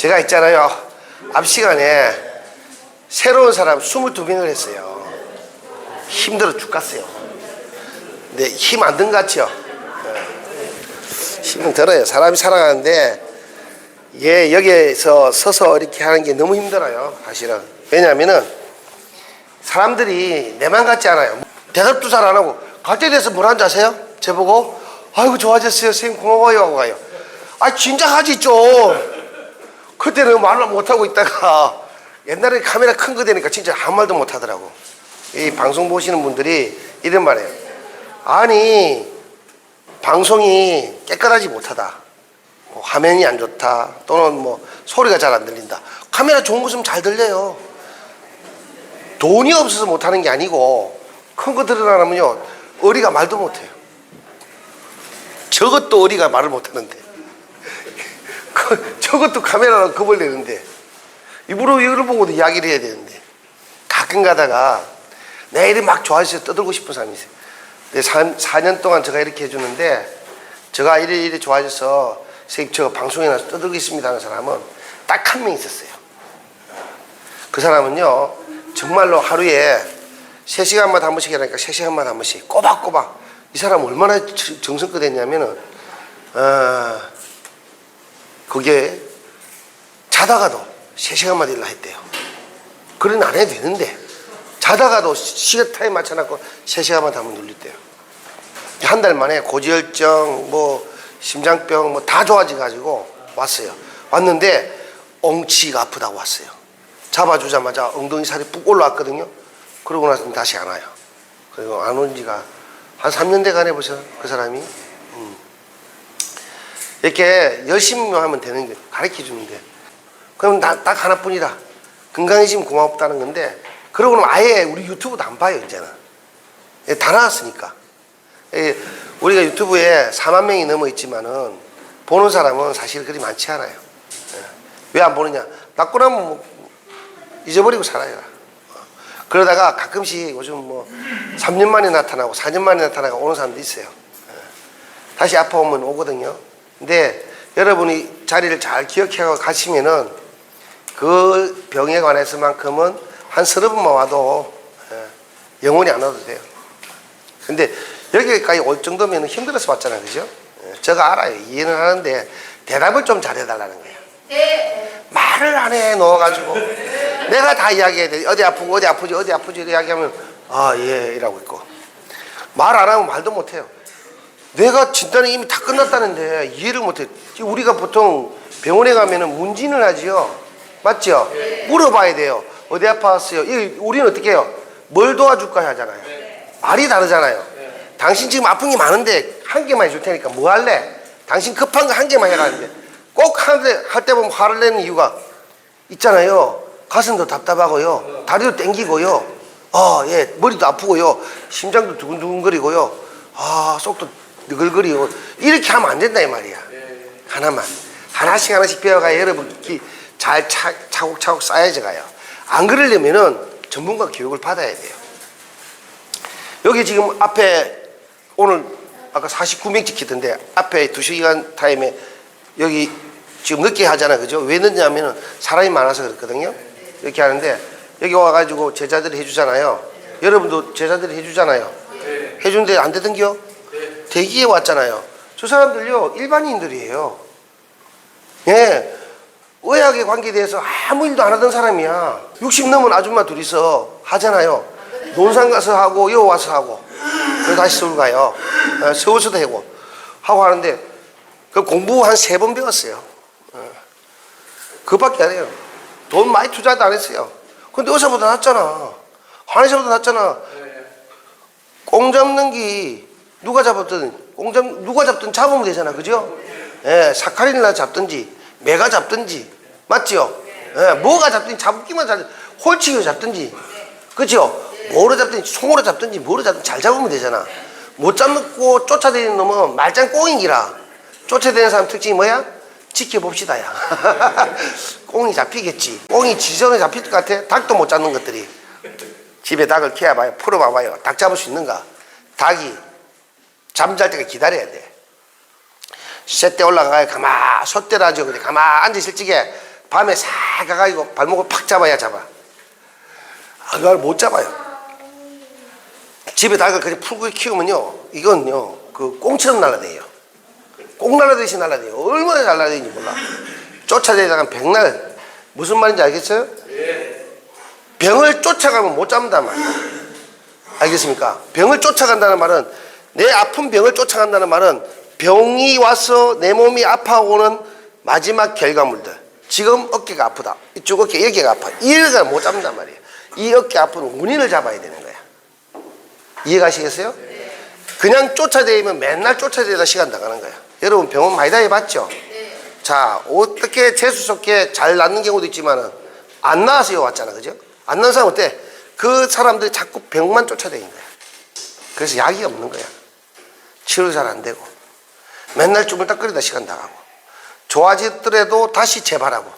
제가 있잖아요. 앞 시간에 새로운 사람 22명을 했어요. 힘들어 죽겠어요. 근데 힘 안 든 것 같죠? 예. 힘은 들어요. 사람이 살아가는데 예, 여기에서 서서 이렇게 하는 게 너무 힘들어요. 사실은. 왜냐하면은 사람들이 내만 같지 않아요. 대답도 잘 안 하고 갈때 돼서 뭘 한지 아세요? 저보고 아이고 좋아졌어요. 선생님 고마워요 하고 가요. 아 진짜 하지 좀. 그때는 말을 못하고 있다가 옛날에 카메라 큰 거 되니까 진짜 아무 말도 못 하더라고. 이 방송 보시는 분들이 이런 말이에요. 아니 방송이 깨끗하지 못하다. 뭐 화면이 안 좋다. 또는 뭐 소리가 잘 안 들린다. 카메라 좋은 것은 잘 들려요. 돈이 없어서 못하는 게 아니고 큰 거 드러나면요 어리가 말도 못해요. 저것도 어리가 말을 못하는데 그, 저것도 카메라로 겁을 내는데 입으로 이걸 보고도 이야기를 해야 되는데 가끔 가다가 내 일이 막 좋아져서 떠들고 싶은 사람이 있어요. 근데 4, 년 동안 제가 이렇게 해주는데 제가 이래 이래 좋아져서 저 방송에 나서 떠들겠습니다 하는 사람은 딱 한 명 있었어요. 그 사람은요 정말로 하루에 3시간마다 한 번씩 하니까 3시간마다 한 번씩 꼬박꼬박 이 사람 얼마나 저- 정성껏 했냐면은 어, 그게 자다가도 3시간마다 일라 했대요. 그런 안 해도 되는데 자다가도 시간 타임 맞춰놓고 3시간마다 한번 눌렸대요. 한 달 만에 고지혈증, 뭐 심장병 뭐 다 좋아져 가지고 왔어요. 왔는데 엉치가 아프다고 왔어요. 잡아주자마자 엉덩이 살이 푹 올라왔거든요. 그러고 나서 다시 안 와요. 그리고 안 온 지가 한 3년 돼 가네 벌써 그 사람이. 음. 이렇게 열심히 하면 되는 게 가르쳐 주는데 그럼 나, 딱 하나뿐이다. 건강해지면 고맙다는 건데 그러고 는 아예 우리 유튜브도 안 봐요 이제는. 예, 다 나왔으니까. 예, 우리가 유튜브에 4만 명이 넘어 있지만은 보는 사람은 사실 그리 많지 않아요. 왜 안 보느냐? 낳고 나면 뭐 잊어버리고 살아요. 그러다가 가끔씩 요즘 뭐 3년 만에 나타나고 4년 만에 나타나고 오는 사람도 있어요. 다시 아파오면 오거든요. 근데 여러분이 자리를 잘 기억해서 가시면은 그 병에 관해서만큼은 한 서너 번만 와도 예, 영원히 안 와도 돼요. 근데 여기까지 올 정도면 힘들어서 왔잖아요. 그죠? 예, 제가 알아요. 이해는 하는데 대답을 좀 잘해달라는 거예요. 말을 안 해, 넣어가지고. 내가 다 이야기해야 돼. 어디 아프고, 어디 아프지, 어디 아프지, 이야기하면, 아, 예, 이라고 있고. 말 안 하면 말도 못 해요. 내가 진단이 이미 다 끝났다는데 이해를 못 해. 지금 우리가 보통 병원에 가면은 문진을 하지요. 맞죠? 물어봐야 돼요. 어디 아팠어요? 이 우리는 어떻게 해요? 뭘 도와줄까 하잖아요. 말이 다르잖아요. 당신 지금 아픈 게 많은데 한 개만 해줄 테니까 뭐 할래? 당신 급한 거 한 개만 해라는데 꼭 하는데 할때 보면 화를 내는 이유가 있잖아요. 가슴도 답답하고요. 다리도 땡기고요. 아, 예, 머리도 아프고요. 심장도 두근두근거리고요. 아, 속도 느글거리고. 이렇게 하면 안 된다, 이 말이야. 하나만. 하나씩 하나씩 배워가야 여러분 기- 잘 차, 차곡차곡 쌓여져 가요. 안 그러려면은 전문가 교육을 받아야 돼요. 여기 지금 앞에 오늘 아까 49명 찍히던데 앞에 2시간 타임에 여기 지금 늦게 하잖아 그죠? 왜 늦냐면은 사람이 많아서 그렇거든요. 이렇게 하는데 여기 와가지고 제자들이 해주잖아요. 여러분도 제자들이 해주잖아요. 해주는데 안 되던겨? 대기에 왔잖아요. 저 사람들요 일반인들이에요. 예. 의학에 관계돼서 아무 일도 안 하던 사람이야. 60 넘은 아줌마 둘이서 하잖아요. 논산 가서 하고 여 와서 하고 그리고 다시 서울 가요. 어, 서울서도 하고 하고 하는데 그 공부 한 세 번 배웠어요. 어. 그밖에 안 해요. 돈 많이 투자도 안 했어요. 근데 의사보다 낫잖아. 한의사보다 낫잖아. 꽁 잡는 게 누가 잡았든 꽁 잡, 누가 잡든 잡으면 되잖아. 그죠? 예, 사카린이나 잡든지 매가 잡든지 맞죠? 예, 뭐가 잡든지 잡기만 잘 홀치기로 잡든지 그죠? 뭐로 잡든지 송으로 잡든지 뭐로 잡든지 잘 잡으면 되잖아. 못 잡고 쫓아다니는 놈은 말짱 꽁이기라. 쫓아다니는 사람 특징이 뭐야? 지켜봅시다, 야. 꽁이 잡히겠지. 꽁이 지전에 잡힐 것 같아? 닭도 못 잡는 것들이. 집에 닭을 키워봐요. 풀어봐봐요. 닭 잡을 수 있는가? 닭이 잠잘 때가 기다려야 돼. 쇠대 올라가요. 가마, 솥대라죠. 근데 가마 앉아있을 적에 밤에 싹 가가지고 발목을 팍 잡아야 잡아. 아, 그걸 못 잡아요. 집에 닭을 그냥 풀고 키우면요, 이건요, 그 꽁처럼 날라다녀요. 꽁 날라다니시 날라다녀요. 얼마나 잘 날라다니는지 몰라. 쫓아다니다가 백날, 무슨 말인지 알겠어요? 병을 쫓아가면 못 잡는단 말이야. 알겠습니까? 병을 쫓아간다는 말은 내 아픈 병을 쫓아간다는 말은 병이 와서 내 몸이 아파오는 마지막 결과물들. 지금 어깨가 아프다. 이쪽 어깨 여기가 아파. 이래가 못 잡는단 말이에요. 이 어깨 아픈 원인을 잡아야 되는 거야. 이해가시겠어요? 그냥 쫓아다니면 맨날 쫓아다니다 시간 나가는 거야. 여러분 병원 많이 다녀봤죠? 자, 어떻게 재수없게 잘 낫는 경우도 있지만은 안 나와서 왔잖아. 그죠? 안 나온 사람 어때? 그 사람들이 자꾸 병만 쫓아다니는 거야. 그래서 약이 없는 거야. 치료 잘 안 되고. 맨날 쭈물딱거리다 시간 나가고. 좋아지더라도 다시 재발하고.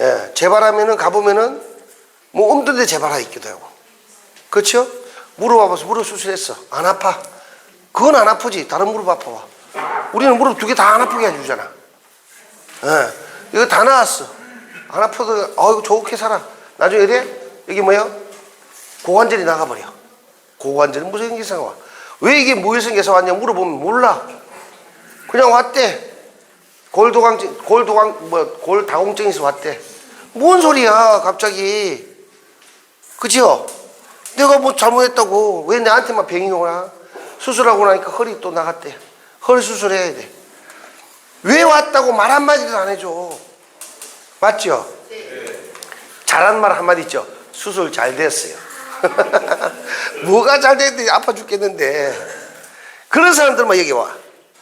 예, 재발하면은 가보면은 뭐 없는 데 재발하 있기도 하고. 그렇죠? 무릎 아파서 무릎 수술했어. 안 아파. 그건 안 아프지. 다른 무릎 아파와. 우리는 무릎 두 개 다 안 아프게 해주잖아. 예, 이거 다 나왔어. 안 아파도, 어이구, 좋게 살아. 나중에 이래? 여기 뭐야? 고관절이 나가버려. 고관절은 무슨 생겨서 와? 왜 이게 생겨서 왔냐 물어보면 몰라. 그냥 왔대. 골도강, 골도강, 뭐, 골다공증에서 왔대. 뭔 소리야, 갑자기. 그죠? 내가 뭐 잘못했다고. 왜 나한테만 병이 오나? 수술하고 나니까 허리 또 나갔대. 허리 수술해야 돼. 왜 왔다고 말 한마디도 안 해줘. 맞죠? 잘한 말 한마디 있죠. 수술 잘 됐어요. 뭐가 잘 됐는데 아파 죽겠는데. 그런 사람들만 여기 와.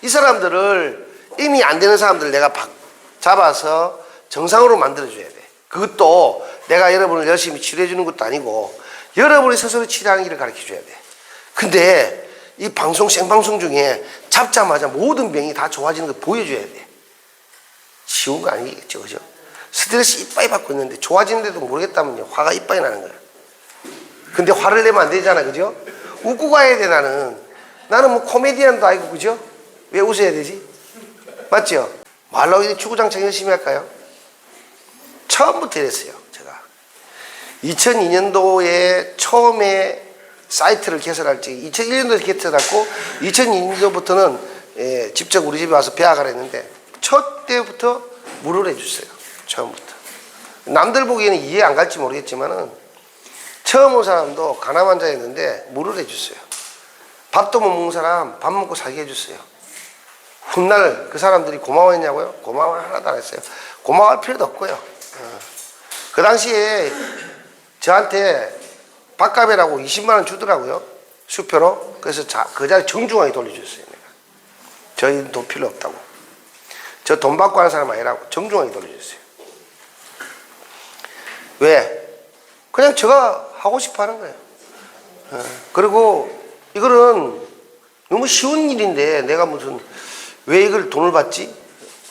이 사람들을 이미 안 되는 사람들 내가 박- 잡아서 정상으로 만들어줘야 돼. 그것도 내가 여러분을 열심히 치료해 주는 것도 아니고 여러분이 스스로 치료하는 길을 가르쳐 줘야 돼. 근데 이 방송, 생방송 중에 잡자마자 모든 병이 다 좋아지는 걸 보여줘야 돼. 쉬운 거 아니겠죠, 그죠? 스트레스 이빠이 받고 있는데 좋아지는데도 모르겠다면요, 화가 이빠이 나는 거야. 근데 화를 내면 안 되잖아, 그죠? 웃고 가야 돼, 나는. 나는 뭐 코미디언도 아니고, 그죠? 왜 웃어야 되지? 맞죠? 이제 축구장창 열심히 할까요? 처음부터 이랬어요, 제가. 2002년도에 처음에 사이트를 개설할 때 2001년도에 개설했고 2002년도부터는 예, 직접 우리 집에 와서 배학을 했는데 첫 때부터 물을 해줬어요. 처음부터. 남들 보기에는 이해 안 갈지 모르겠지만은 처음 온 사람도 가난 환자였는데 물을 해줬어요. 밥도 못 먹는 사람 밥 먹고 살게 해줬어요. 훗날 그 사람들이 고마워했냐고요? 고마워 하나도 안 했어요. 고마워할 필요도 없고요. 어. 그 당시에 저한테 밥값이라고 20만 원 주더라고요. 수표로. 그래서 자, 그 자리 정중하게 돌려줬어요. 내가. 저희 돈 필요 없다고. 저 돈 받고 하는 사람 아니라고 정중하게 돌려줬어요. 왜? 그냥 제가 하고 싶어 하는 거예요. 어, 그리고 이거는 너무 쉬운 일인데 내가 무슨 왜 이걸 돈을 받지?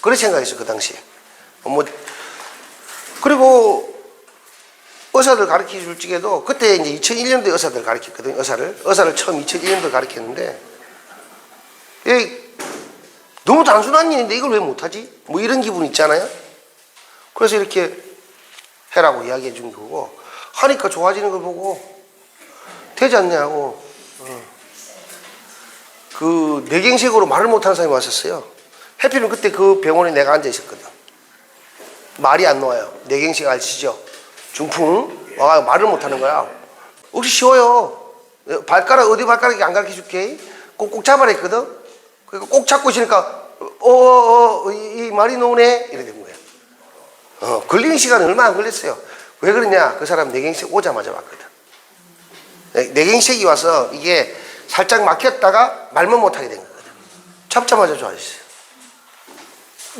그런 생각했어요. 그 당시에. 어, 뭐 그리고 의사들 가르쳐 줄 적에도 그때 이제 2001년도에 의사들 가르쳤거든요. 의사를 의사를 처음 2001년도에 가르쳤는데 이 너무 단순한 일인데 이걸 왜 못하지? 뭐 이런 기분 있잖아요. 그래서 이렇게 해라고 이야기해 준 거고 하니까 좋아지는 걸 보고 되지 않냐고 어. 그 뇌경색으로 말을 못하는 사람이 왔었어요. 해피는 그때 그 병원에 내가 앉아 있었거든. 말이 안 나와요. 뇌경색 아시죠? 중풍 와 말을 못하는 거야. 혹시 쉬워요. 발가락 어디 발가락이 안 가르쳐 줄게. 꼭꼭 잡아라 했거든. 그러니까 꼭 잡고 있으니까 어어어 이, 이 말이 나오네 이래 된 거야. 어 걸리는 시간은 얼마 안 걸렸어요. 왜 그러냐? 그 사람 뇌경색 오자마자 왔거든. 네, 뇌경색이 와서 이게 살짝 막혔다가 말만 못하게 된 거거든. 잡자마자 좋아졌어요.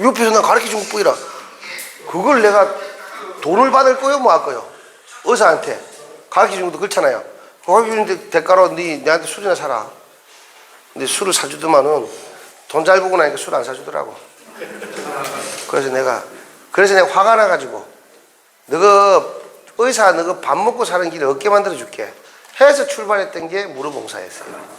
옆에서 나 가르쳐 준 것뿐이라 그걸 내가 돈을 받을 거요, 뭐 할 거요? 의사한테 가르쳐 준 것도 그렇잖아요. 가르쳐 주는데 대가로 네 내한테 술이나 사라. 근데 술을 사주더만은 돈 잘 보고 나니까 술 안 사주더라고. 그래서 내가 그래서 내가 화가 나가지고 너가 의사 너가 밥 먹고 사는 길을 어깨 만들어 줄게. 해서 출발했던 게 무릎봉사였어요.